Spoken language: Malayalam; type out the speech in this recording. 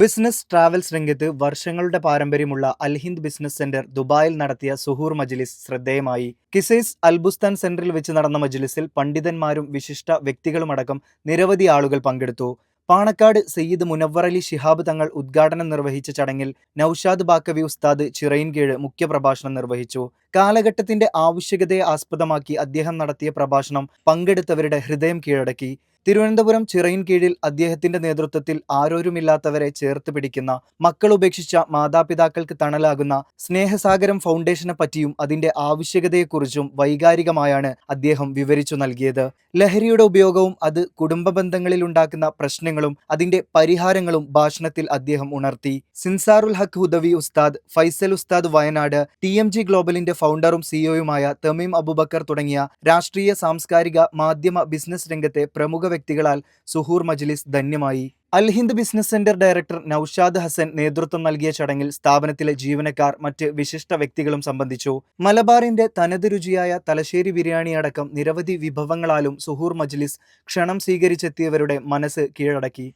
ബിസിനസ് ട്രാവൽസ് രംഗത്ത് വർഷങ്ങളുടെ പാരമ്പര്യമുള്ള അൽഹിന്ദ് ബിസിനസ് സെന്റർ ദുബായിൽ നടത്തിയ സുഹൂർ മജ്ലിസ് ശ്രദ്ധേയമായി. കിസൈസ് അൽബുസ്താൻ സെന്ററിൽ വെച്ച് നടന്ന മജ്ലിസിൽ പണ്ഡിതന്മാരും വിശിഷ്ട വ്യക്തികളുമടക്കം നിരവധി ആളുകൾ പങ്കെടുത്തു. പാണക്കാട് സയ്യിദ് മുനവർ അലി ശിഹാബ് തങ്ങൾ ഉദ്ഘാടനം നിർവഹിച്ച ചടങ്ങിൽ നൌഷാദ് ബാക്കവി ഉസ്താദ് ചിറയിൻകീഴ് മുഖ്യപ്രഭാഷണം നിർവഹിച്ചു. കാലഘട്ടത്തിന്റെ ആവശ്യകതയെ ആസ്പദമാക്കി അദ്ദേഹം നടത്തിയ പ്രഭാഷണം പങ്കെടുത്തവരുടെ ഹൃദയം കീഴടക്കി. തിരുവനന്തപുരം ചിറയിൻ കീഴിൽ അദ്ദേഹത്തിന്റെ നേതൃത്വത്തിൽ ആരോരുമില്ലാത്തവരെ ചേർത്ത് പിടിക്കുന്ന മക്കൾ ഉപേക്ഷിച്ച മാതാപിതാക്കൾക്ക് തണലാകുന്ന സ്നേഹസാഗരം ഫൗണ്ടേഷനെ പറ്റിയും അതിന്റെ ആവശ്യകതയെക്കുറിച്ചും വൈകാരികമായാണ് അദ്ദേഹം വിവരിച്ചു നൽകിയത്. ലഹരിയുടെ ഉപയോഗവും അത് കുടുംബ ബന്ധങ്ങളിൽ ഉണ്ടാക്കുന്ന പ്രശ്നങ്ങളും അതിന്റെ പരിഹാരങ്ങളും ഭാഷണത്തിൽ അദ്ദേഹം ഉണർത്തി. സിൻസാറുൽ ഹക്ക് ഹുദവി ഉസ്താദ് ഫൈസൽ ഉസ്താദ് വയനാട് ടി എം ജി ഗ്ലോബലിന്റെ ഫൗണ്ടറും സിഇഒയുമായ തമീം അബുബക്കർ തുടങ്ങിയ രാഷ്ട്രീയ സാംസ്കാരിക മാധ്യമ ബിസിനസ് രംഗത്തെ പ്രമുഖ വ്യക്തികളാൽ സുഹൂർ മജ്ലിസ് ധന്യമായി. Al Hind business centre director Noushad Hasan നേതൃത്വം നൽകിയ ചടങ്ങിൽ സ്ഥാപനത്തിലെ ജീവനക്കാർ മറ്റ് വിശിഷ്ട വ്യക്തികളും സംബന്ധിച്ചു. മലബാറിന്റെ തനത് രുചിയായ തലശ്ശേരി ബിരിയാണി അടക്കം നിരവധി വിഭവങ്ങളാലും സുഹൂർ മജ്ലിസ് ക്ഷണം സ്വീകരിച്ചെത്തിയവരുടെ മനസ്സ് കീഴടക്കി.